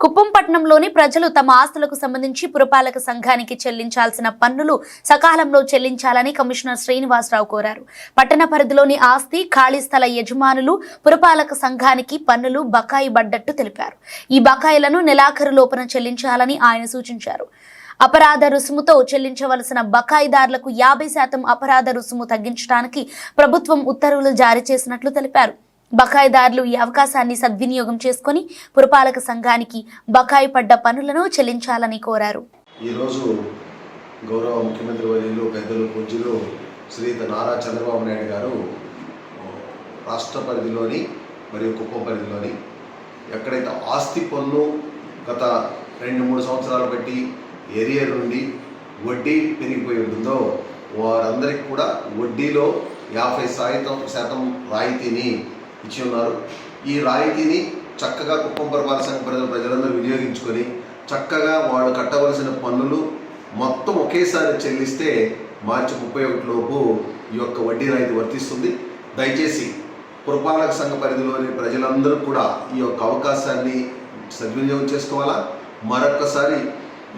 కుప్పం పట్టణంలోని ప్రజలు తమ ఆస్తులకు సంబంధించి పురపాలక సంఘానికి చెల్లించాల్సిన పన్నులు సకాలంలో చెల్లించాలని కమిషనర్ శ్రీనివాసరావు కోరారు. పట్టణ పరిధిలోని ఆస్తి ఖాళీ స్థల యజమానులు పురపాలక సంఘానికి పన్నులు బకాయి పడ్డట్టు తెలిపారు. ఈ బకాయిలను నెలాఖరు లోపల చెల్లించాలని ఆయన సూచించారు. అపరాధ రుసుముతో చెల్లించవలసిన బకాయిదారులకు యాభై శాతం అపరాధ రుసుము తగ్గించడానికి ప్రభుత్వం ఉత్తర్వులు జారీ చేసినట్లు తెలిపారు. బకాయిదారులు ఈ అవకాశాన్ని సద్వినియోగం చేసుకొని పురపాలక సంఘానికి బకాయి పడ్డ పనులను చెల్లించాలని కోరారు. ఈరోజు గౌరవ ముఖ్యమంత్రి వర్యులు పెద్దలు పూజ్యులు శ్రీ నారా చంద్రబాబు నాయుడు గారు రాష్ట్ర పరిధిలోని మరియు కుప్పం పరిధిలోని ఎక్కడైతే ఆస్తి పన్ను గత రెండు మూడు సంవత్సరాలు బట్టి ఎరియర్ నుండి వడ్డీ పెరిగిపోయి ఉంటుందో వారందరికీ కూడా వడ్డీలో యాభై శాతం శాతం రాయితీని ఇచ్చి ఉన్నారు. ఈ రాయితీని చక్కగా కుప్పం పురపాలక సంఘ ప్రజలు ప్రజలందరూ వినియోగించుకొని చక్కగా వాళ్ళు కట్టవలసిన పన్నులు మొత్తం ఒకేసారి చెల్లిస్తే మార్చి ముప్పై ఒకటి లోపు ఈ యొక్క వడ్డీ రాయితీ వర్తిస్తుంది. దయచేసి పురపాలక సంఘ పరిధిలోని ప్రజలందరూ కూడా ఈ యొక్క అవకాశాన్ని సద్వినియోగం చేసుకోవాలా? మరొక్కసారి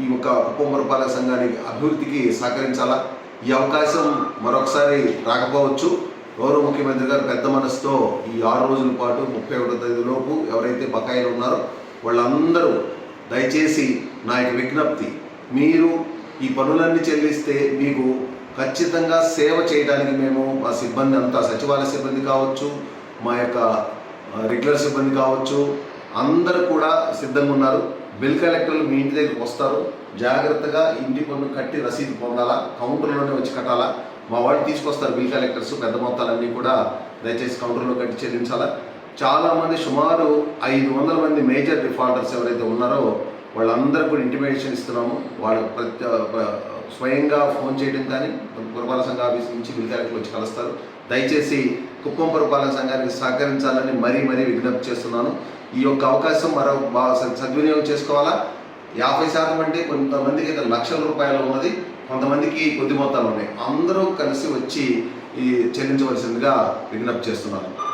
ఈ యొక్క కుప్పం పురపాలక సంఘానికి అభివృద్ధికి సహకరించాలా? ఈ అవకాశం మరొకసారి రాకపోవచ్చు. గౌరవ ముఖ్యమంత్రి గారు పెద్ద మనసుతో ఈ ఆరు రోజుల పాటు ముప్పై ఒకటో తేదీలోపు ఎవరైతే బకాయిలు ఉన్నారో వాళ్ళందరూ దయచేసి నా యొక్క విజ్ఞప్తి మీరు ఈ పనులన్నీ చెల్లిస్తే మీకు ఖచ్చితంగా సేవ చేయడానికి మేము మా సిబ్బంది అంతా సచివాలయ సిబ్బంది కావచ్చు మా యొక్క రెగ్యులర్ సిబ్బంది కావచ్చు అందరూ కూడా సిద్ధంగా ఉన్నారు. బిల్ కలెక్టర్లు మీ ఇంటి దగ్గరికి వస్తారు. జాగ్రత్తగా ఇంటి పన్ను కట్టి రసీదు పొందాలా కౌంటర్లోనే వచ్చి కట్టాలా మా వాళ్ళు తీసుకొస్తారు బిల్ కలెక్టర్స్ పెద్ద మొత్తాలన్నీ కూడా దయచేసి కౌంటర్లో కట్టి చెల్లించాలా? చాలామంది సుమారు ఐదు వందల మంది మేజర్ డిఫాల్టర్స్ ఎవరైతే ఉన్నారో వాళ్ళందరూ కూడా ఇంటిమేషన్ ఇస్తున్నాము. వాళ్ళు ప్రతి స్వయంగా ఫోన్ చేయడం కానీ పురపాలక సంఘ ఆఫీస్ నుంచి బిల్ కలెక్టర్ వచ్చి కలుస్తారు. దయచేసి కుప్పం పురపాలక సంఘానికి సహకరించాలని మరీ మరీ విజ్ఞప్తి చేస్తున్నాను. ఈ యొక్క అవకాశం మరో సద్వినియోగం చేసుకోవాలా? యాభై శాతం అంటే కొంతమందికి అయితే లక్షల రూపాయలు ఉన్నది కొంతమందికి కొద్ది మొత్తాలు ఉన్నాయి. అందరూ కలిసి వచ్చి ఈ చెల్లించవలసిందిగా విజ్ఞప్తి చేస్తున్నారు.